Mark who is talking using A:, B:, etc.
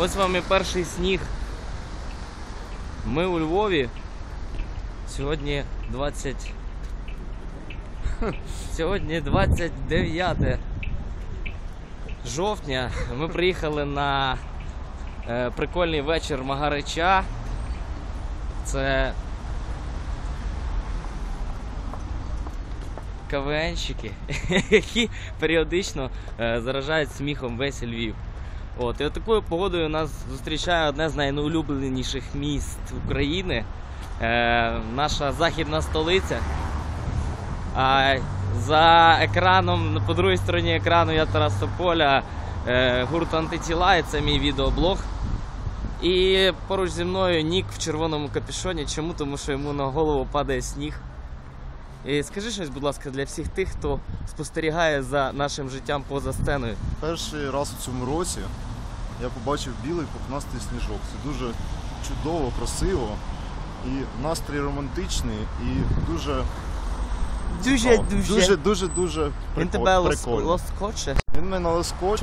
A: Ось вам і перший сніг. Ми у Львові. Сьогодні 20. Сьогодні 29 жовтня. Ми приїхали на е, прикольний вечір Магарича. Це КВНщики, які періодично е, заражають сміхом весь Львів. От, і такою погодою нас зустрічає одне з найулюбленіших міст України. Е, наша західна столиця. А за екраном, по другій стороні екрану я Тарас Тополя, е, гурт антитіла, і це мій відеоблог. І поруч зі мною Нік в червоному капюшоні. Чому? Тому що йому на голову падає сніг. І скажи щось, будь ласка, для всіх тих, хто спостерігає за нашим життям поза сценою.
B: Перший раз у цьому році я побачив білий пухнастий сніжок. Це дуже чудово, красиво. І настрій романтичний, і дуже
A: Дуже
B: о, дуже, дуже, дуже
A: Він тебе
B: прикольно.
A: лоскоче.
B: Він мене лоскоче.